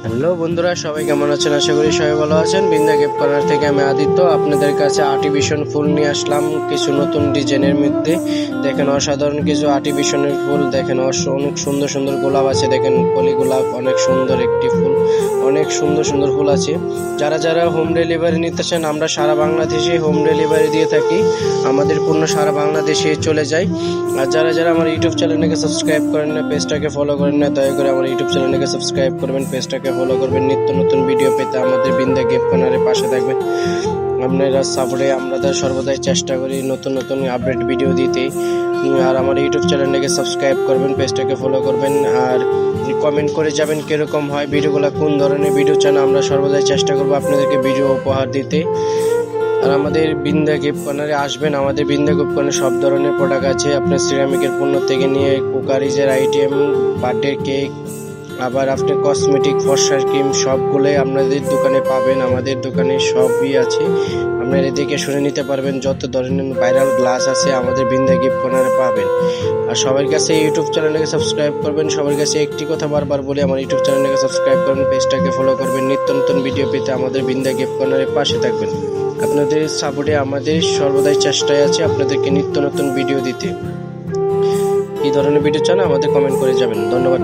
Hello বন্ধুরা, সবাই কেমন আছেন? আশা করি সবাই ভালো আছেন। বিন্দা গেপ কর্নার থেকে আমি আদিত্য। আপনাদের কাছে আর্টিফিশিয়াল ফুল নিয়ে আসলাম। কিছু নতুন ডিজাইনের মধ্যে। দেখেন অসাধারণ কিছু আর্টিফিশিয়ালের ফুল। দেখেন অনেক সুন্দর সুন্দর গোলাপ আছে। দেখেন কলি গোলাপ, অনেক সুন্দর একটি ফুল। অনেক সুন্দর সুন্দর ফুল আছে। যারা যারা হোম ডেলিভারি নিতে চান, আমরা সারা বাংলাদেশে হোম ডেলিভারি দিয়ে থাকি। আমাদের পণ্য সারা বাংলাদেশে চলে যায়। আর যারা যারা আমার ইউটিউব চ্যানেলটাকে সাবস্ক্রাইব করেন না পেজটাকে ফলো করেন না, দয়া করে আমার ইউটিউব চ্যানেলটাকে সাবস্ক্রাইব করবেন পেজটাকে ফলো করবেন। নিত্য নতুন ভিডিও পেতে আমাদের বিন্দা গেপ কর্নারে পাশে থাকবেন। আপনারা সাপোর্টে আমরা তো সর্বদাই চেষ্টা করি নতুন নতুন আপডেট ভিডিও দিতে। আর আমার ইউটিউব চ্যানেলটাকে সাবস্ক্রাইব করবেন পেজটাকে ফলো করবেন। আর কমেন্ট করে যাবেন কীরকম হয়, ভিডিওগুলো কোন ধরনের ভিডিও চান আমরা সর্বদাই চেষ্টা করব আপনাদেরকে ভিডিও উপহার দিতে। আর আমাদের বিন্দা গিফট কর্নারে আসবেন। আমাদের বিন্দা গিফট কর্নারে সব ধরনের প্রোডাক্ট আছে। আপনার সিরামিকের পণ্য থেকে নিয়ে কুকারিজের আইটেম বার্থডে কেক আবার আপনি কসমেটিক ফর্সার ক্রিম সবগুলোই আপনাদের দোকানে পাবেন, আমাদের দোকানে সবই আছে। আপনারা এদিকে শুনে নিতে পারবেন যত ধরনের ভাইরাল গ্লাস আছে আমাদের বিন্দা গিফট কর্নারে পাবেন। আর সবার কাছে ইউটিউব চ্যানেলটাকে সাবস্ক্রাইব করবেন, সবার কাছে একটি কথা বারবার বলি, আমার ইউটিউব চ্যানেলটাকে সাবস্ক্রাইব করবেন পেজটাকে ফলো করবেন, নিত্য নতুন ভিডিও পেতে আমাদের বিন্দা গিফট কর্নারের পাশে থাকবেন। আপনাদের সাপোর্টে আমাদের সর্বদাই চেষ্টায় আছে আপনাদেরকে নিত্য নতুন ভিডিও দিতে। কি ধরনের ভিডিও চান আমাদের কমেন্ট করে যাবেন। ধন্যবাদ।